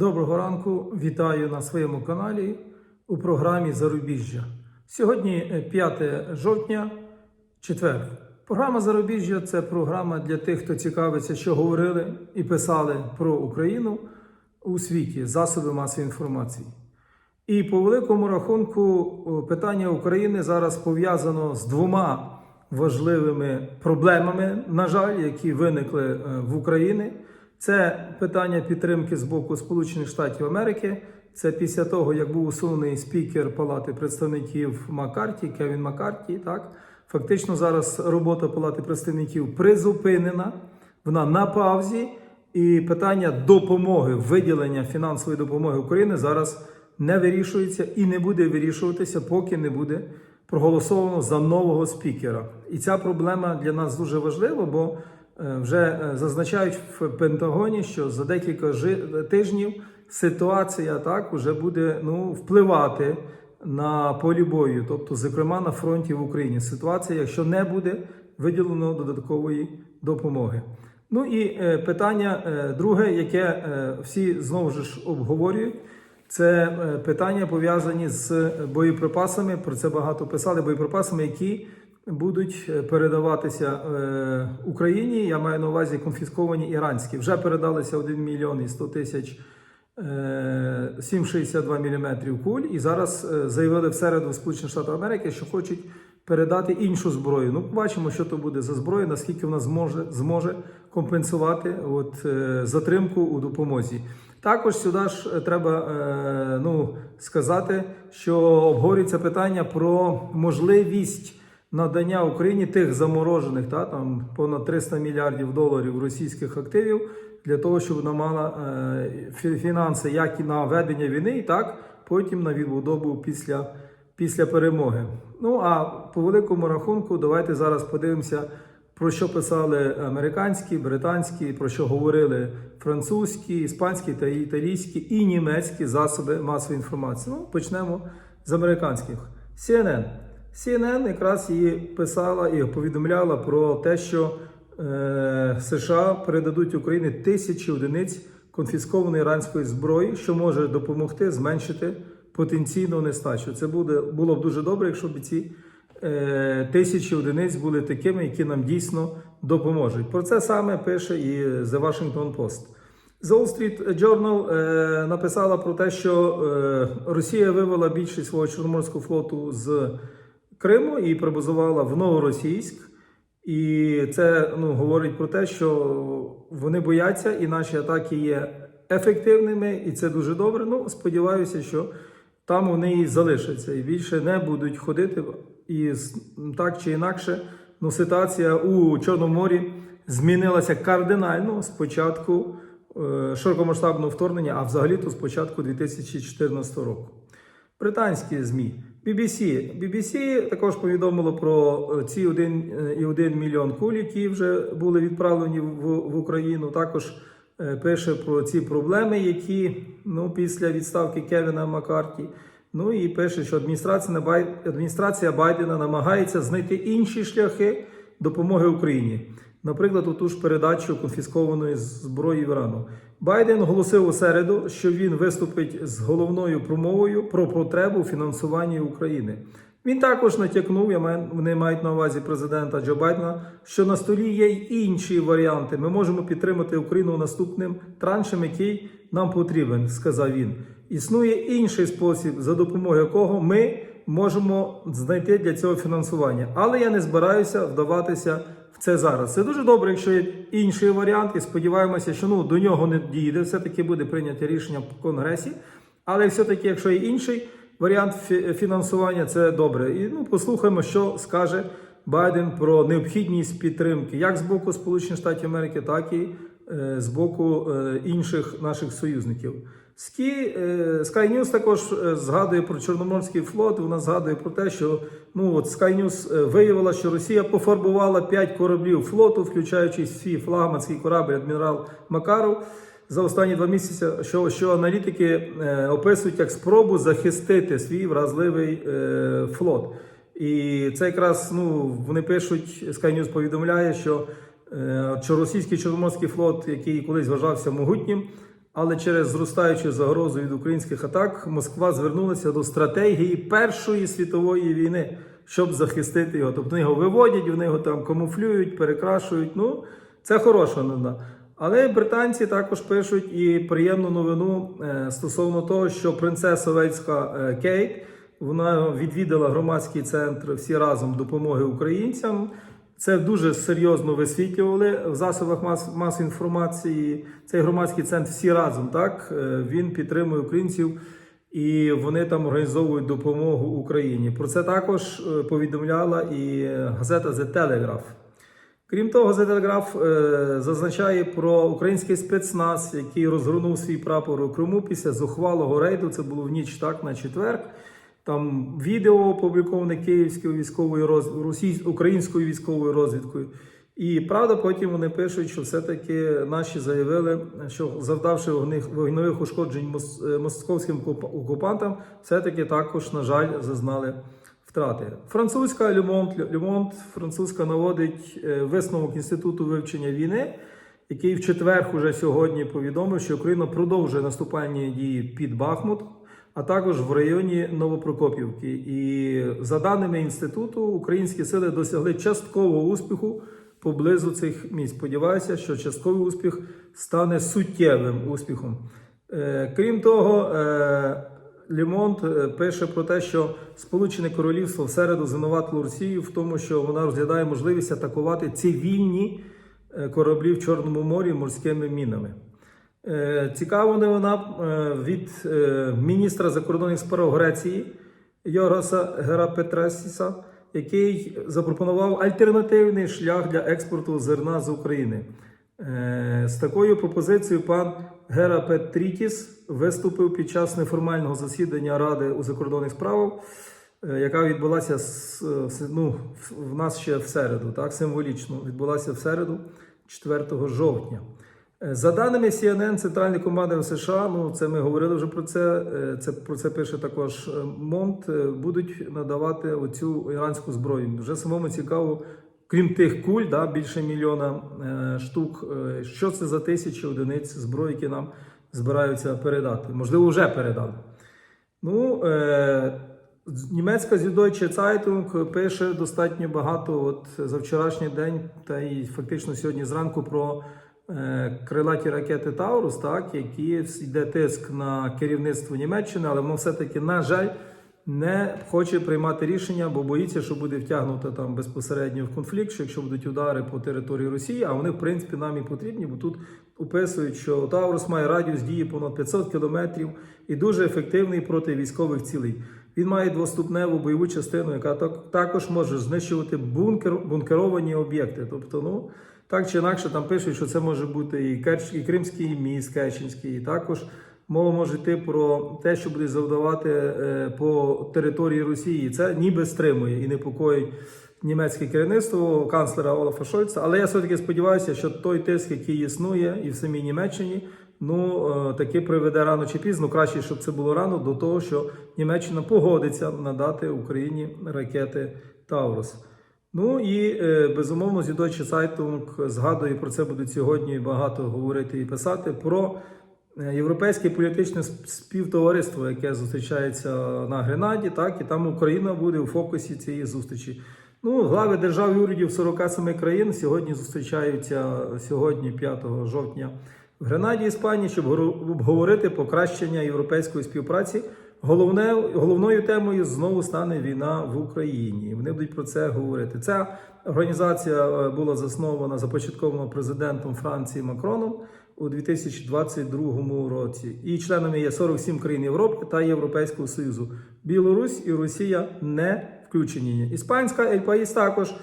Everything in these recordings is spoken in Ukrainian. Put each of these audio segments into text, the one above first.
Доброго ранку, вітаю на своєму каналі у програмі Зарубіжжя. Сьогодні е, 5 жовтня, четвер. Програма Зарубіжжя це програма для тих, хто цікавиться, що говорили і писали про Україну у світі, засоби масової інформації. І по великому рахунку питання України зараз пов'язано з двома важливими проблемами, на жаль, які виникли е, в Україні. Це питання підтримки з боку Сполучених Штатів Америки. Це після того, як був усунений спікер Палати представників Маккарті, Кевін Маккарті. Так фактично зараз робота Палати представників призупинена, вона на паузі, і питання допомоги, виділення фінансової допомоги України зараз не вирішується і не буде вирішуватися, поки не буде проголосовано за нового спікера. І ця проблема для нас дуже важлива, бо вже е, зазначають в Пентагоні, що за декілька тижнів ситуація так уже буде ну, впливати на полі бою, тобто, зокрема на фронті в Україні. Ситуація, якщо не буде виділено додаткової допомоги. Ну і е, питання е, друге, яке е, всі знову ж обговорюють. Це е, питання пов'язані з боєприпасами. Про це багато писали. Боєприпасами, які будуть е, передаватися е, Україні. Я маю на увазі конфісковані іранські. Вже передалися 1 мільйон і 100 тисяч е, 7,62 мм куль. І зараз е, заявили в середу Сполучених Штатів Америки, що хочуть передати іншу зброю. Ну, побачимо, що то буде за зброя, наскільки вона зможе, зможе компенсувати от, е, затримку у допомозі. Також сюди ж е, треба е, ну, сказати, що обговорюється питання про можливість надання Україні тих заморожених, та, там понад 300 мільярдів доларів російських активів для того, щоб вона мала е, фінанси як і на ведення війни, і так потім на відбудову після, після перемоги. Ну а по великому рахунку, давайте зараз подивимося. Про що писали американські, британські, про що говорили французькі, іспанські та італійські і німецькі засоби масової інформації. Ну, почнемо з американських. CNN. CNN якраз її писала і повідомляла про те, що е, США передадуть Україні тисячі одиниць конфіскованої іранської зброї, що може допомогти зменшити потенційну нестачу. Це буде було б дуже добре, якщо б ці е, тисячі одиниць були такими, які нам дійсно допоможуть. Про це саме пише і The Washington Post. The Wall Street Journal е, написала про те, що е, Росія вивела більшість свого Чорноморського флоту з Криму і прибазувала в Новоросійськ. І це ну, говорить про те, що вони бояться, і наші атаки є ефективними, і це дуже добре. Ну, сподіваюся, що там вони і залишаться і більше не будуть ходити. І так чи інакше, ну, ситуація у Чорному морі змінилася кардинально з початку е, широкомасштабного вторгнення, а взагалі-то з початку 2014 року. Британські ЗМІ. BBC. BBC також повідомило про е, ці 1,1 мільйон куль, які вже були відправлені в, в Україну. Також е, пише про ці проблеми, які ну, після відставки Кевіна Маккарті. Ну і пише, що адміністрація, Бай- адміністрація Байдена намагається знайти інші шляхи допомоги Україні. Наприклад, у ту ж передачу конфіскованої зброї в Ірану. Байден оголосив у середу, що він виступить з головною промовою про потребу у фінансуванні України. Він також натякнув, я маю, вони мають на увазі президента Джо Байдена, що на столі є й інші варіанти. Ми можемо підтримати Україну наступним траншем, який нам потрібен, сказав він. Існує інший спосіб, за допомогою якого ми можемо знайти для цього фінансування. Але я не збираюся вдаватися це зараз. Це дуже добре, якщо є інший варіант, і сподіваємося, що ну, до нього не дійде. Все-таки буде прийнято рішення в Конгресі. Але все-таки, якщо є інший варіант фінансування, це добре. І ну, послухаємо, що скаже Байден про необхідність підтримки як з боку Сполучених Штатів Америки, так і з боку е, інших наших союзників. Скі, е, Sky News також е, згадує про Чорноморський флот. Вона згадує про те, що ну от Sky News е, виявила, що Росія пофарбувала 5 кораблів флоту, включаючи свій флагманський корабль адмірал Макаров. За останні два місяці, що, що аналітики е, описують як спробу захистити свій вразливий е, флот. І це якраз ну вони пишуть, Sky News повідомляє, е, що російський Чорноморський флот, який колись вважався могутнім, Але через зростаючу загрозу від українських атак Москва звернулася до стратегії Першої світової війни, щоб захистити його. Тобто його виводять, вони його там камуфлюють, перекрашують. Ну, це хороша новина. Але британці також пишуть і приємну новину е, стосовно того, що принцеса Вельська е, Кейт вона відвідала громадський центр всі разом допомоги українцям. Це дуже серйозно висвітлювали в засобах мас, мас інформації. Цей громадський центр всі разом так е, він підтримує українців і вони там організовують допомогу Україні. Про це також е, повідомляла і газета The Telegraph. Крім того, The Telegraph е, зазначає про український спецназ, який розгорнув свій прапор у Криму після зухвалого рейду. Це було в ніч так на четвер. Там відео опубліковане київською військовою роз... російсь... українською військовою розвідкою. І правда, потім вони пишуть, що все-таки наші заявили, що завдавши вогневих ушкоджень е, московським окупантам, все-таки також, на жаль, зазнали втрати. Французька Люмонт, Люмонт французька наводить е, висновок інституту вивчення війни, який в четвер уже сьогодні повідомив, що Україна продовжує наступальні дії під Бахмут, а також в районі Новопрокопівки. І за даними інституту, українські сили досягли часткового успіху поблизу цих місць. Сподіваюся, що частковий успіх стане суттєвим успіхом. Е, Крім того, е, Лімонт е, пише про те, що Сполучене Королівство в середу звинуватило Росію в тому, що вона розглядає можливість атакувати цивільні кораблі в Чорному морі морськими мінами. Е, Цікава новина е, від е, міністра закордонних справ Греції Йоргаса Герапетрасіса, який запропонував альтернативний шлях для експорту зерна з України. З такою пропозицією пан Гера Петрітіс виступив під час неформального засідання Ради у закордонних справах, яка відбулася ну, в нас ще в середу, так символічно відбулася в середу, 4 жовтня. Е, За даними CNN, Центральний командир США, ну це ми говорили вже про це. е, Це про це пише також е, Монт. Будуть надавати оцю іранську зброю. Вже самому цікаво, крім тих куль, да, більше мільйона е, штук. е, Що це за тисячі одиниць зброї, які нам збираються передати? Можливо, вже передали. Ну, е, німецька Süddeutsche Zeitung пише достатньо багато от за вчорашній день, та й фактично сьогодні зранку про крилаті ракети Таурус, так, які йде тиск на керівництво Німеччини, але воно все-таки, на жаль, не хоче приймати рішення, бо боїться, що буде втягнуто там безпосередньо в конфлікт, що якщо будуть удари по території Росії, а вони в принципі нам і потрібні, бо тут описують, що Таурус має радіус дії понад 500 кілометрів і дуже ефективний проти військових цілей. Він має двоступневу бойову частину, яка так- також може знищувати бункер, бункеровані об'єкти. Тобто, ну так чи інакше, там пишуть, що це може бути і, Керч, і Кримський міст Керченський, і також мова може йти про те, що буде завдавати е, по території Росії. Це ніби стримує і непокоїть німецьке керівництво канцлера Олафа Шольца. Але я все-таки сподіваюся, що той тиск, який існує і в самій Німеччині, ну е, таки приведе рано чи пізно. Краще, щоб це було рано до того, що Німеччина погодиться надати Україні ракети Таурус. Ну і е, безумовно, Süddeutsche Zeitung згадує про це будуть сьогодні багато говорити і писати про е, європейське політичне співтовариство, яке зустрічається на Гренаді, так і там Україна буде у фокусі цієї зустрічі. Ну, глави держав і урядів 47 країн сьогодні зустрічаються сьогодні, 5 жовтня, в Гренаді, Іспанії, щоб обговорити покращення європейської співпраці. Головне, головною темою знову стане війна в Україні. Вони будуть про це говорити. Ця організація е, була заснована, започаткована президентом Франції Макроном у 2022 році. І членами є 47 країн Європи та Європейського Союзу. Білорусь і Росія не включені. Іспанська Ель Паїс також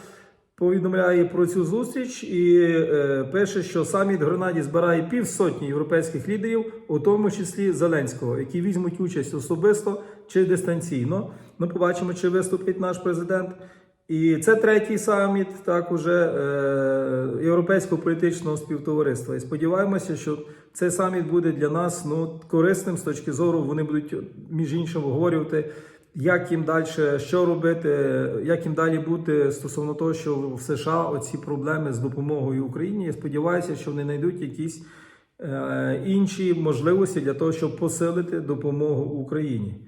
повідомляє про цю зустріч і е, пише, що саміт Гренаді збирає півсотні європейських лідерів, у тому числі Зеленського, які візьмуть участь особисто чи дистанційно. Ми побачимо, чи виступить наш президент. І це третій саміт так уже е, європейського політичного співтовариства. І сподіваємося, що цей саміт буде для нас ну корисним з точки зору. Вони будуть між іншим обговорювати, як їм далі що робити, як їм далі бути стосовно того, що в США оці проблеми з допомогою Україні. Я сподіваюся, що вони знайдуть якісь е, інші можливості для того, щоб посилити допомогу Україні.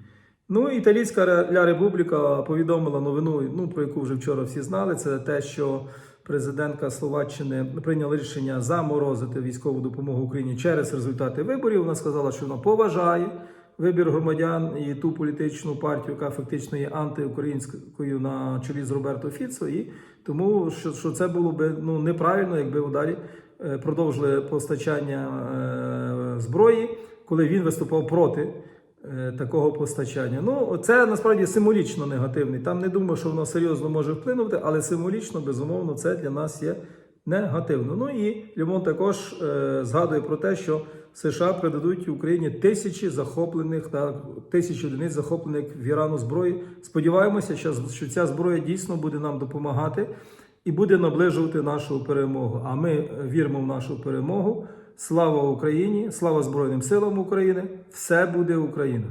Ну, Італійська Ля Републіка повідомила новину, ну про яку вже вчора всі знали. Це те, що президентка Словаччини прийняла рішення заморозити військову допомогу Україні через результати виборів. Вона сказала, що вона поважає вибір громадян і ту політичну партію, яка фактично є антиукраїнською на чолі з Роберто Фіцо. І тому що, що це було би ну неправильно, якби далі е, продовжили постачання е, зброї, коли він виступав проти е, такого постачання. Ну, це насправді символічно негативний. Там не думаю, що воно серйозно може вплинути, але символічно, безумовно, це для нас є негативно. Ну і Лімон також згадує про те, що США передадуть Україні тисячі захоплених та тисячі одиниць захоплених в Ірану зброї. Сподіваємося, що, ця зброя дійсно буде нам допомагати і буде наближувати нашу перемогу. А ми е, віримо в нашу перемогу. Слава Україні! Слава Збройним силам України! Все буде Україна!